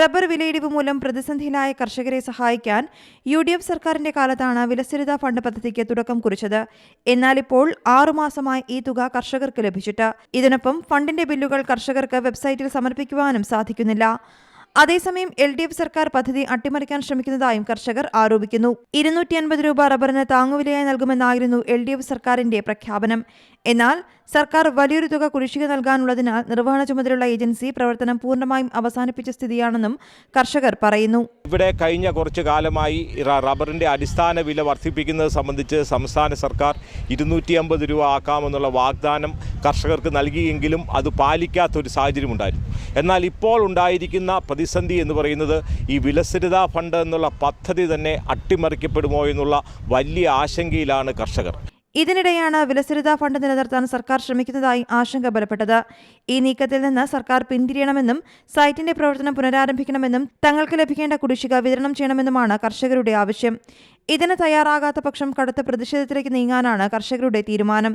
Rubber വിലയിടിവ് മൂലം പ്രതിസന്ധിയിലായ കർഷകരെ സഹായിക്കാൻ യു ഡി എഫ് സർക്കാരിന്റെ കാലത്താണ് വിലസ്ഥിരതാ ഫണ്ട് പദ്ധതിക്ക് തുടക്കം കുറിച്ചത്. എന്നാൽ ഇപ്പോൾ ആറുമാസമായി ഈ തുക കർഷകർക്ക് ലഭിച്ചിട്ട്. ഇതിനൊപ്പം ഫണ്ടിന്റെ ബില്ലുകൾ കർഷകർക്ക് വെബ്സൈറ്റിൽ സമർപ്പിക്കുവാനും സാധിക്കുന്നില്ല. അതേസമയം എൽ ഡി എഫ് സർക്കാർ പദ്ധതി അട്ടിമറിക്കാൻ ശ്രമിക്കുന്നതായും കർഷകർ ആരോപിക്കുന്നു. ഇരുന്നൂറ്റി അൻപത് രൂപ റബ്ബറിന് താങ്ങുവിലയായി നൽകുമെന്നായിരുന്നു എൽ ഡി എഫ് സർക്കാരിന്റെ പ്രഖ്യാപനം. എന്നാൽ സർക്കാർ വലിയൊരു തുക കുടിശ്ശിക നൽകാനുള്ളതിനാൽ നിർവഹണ ചുമതലയുള്ള ഏജൻസി പ്രവർത്തനം പൂർണമായും അവസാനിപ്പിച്ച സ്ഥിതിയാണെന്നും കർഷകർ പറയുന്നു. ഇവിടെ കഴിഞ്ഞ കുറച്ചു കാലമായി റബ്ബറിന്റെ അടിസ്ഥാന വില വർദ്ധിപ്പിക്കുന്നത് സംബന്ധിച്ച് സംസ്ഥാന സർക്കാർ ഇരുന്നൂറ്റി രൂപ ആക്കാമെന്നുള്ള വാഗ്ദാനം കർഷകർക്ക് നൽകിയെങ്കിലും അത് പാലിക്കാത്തൊരു സാഹചര്യമുണ്ടായിരുന്നു. എന്നാൽ ഇപ്പോൾ ഉണ്ടായിരിക്കുന്ന പ്രതിസന്ധി എന്ന് പറയുന്നത് ഈ വിലസ്ഥിരതാ ഫണ്ട് എന്നുള്ള പദ്ധതി തന്നെ അട്ടിമറിക്കപ്പെടുമോ എന്നുള്ള വലിയ ആശങ്കയിലാണ് കർഷകർ. ഇതിനിടെയാണ് വിലസ്ഥിരതാ ഫണ്ട് നിലനിർത്താൻ സർക്കാർ ശ്രമിക്കുന്നതായി ആശങ്ക ബലപ്പെട്ടത്. ഈ നീക്കത്തിൽ നിന്ന് സർക്കാർ പിന്തിരിയണമെന്നും സൈറ്റിന്റെ പ്രവർത്തനം പുനരാരംഭിക്കണമെന്നും തങ്ങൾക്ക് ലഭിക്കേണ്ട കുടിശ്ശിക വിതരണം ചെയ്യണമെന്നുമാണ് കർഷകരുടെ ആവശ്യം. ഇതിന് തയ്യാറാകാത്ത പക്ഷം കടുത്ത പ്രതിഷേധത്തിലേക്ക് നീങ്ങാനാണ് കർഷകരുടെ തീരുമാനം.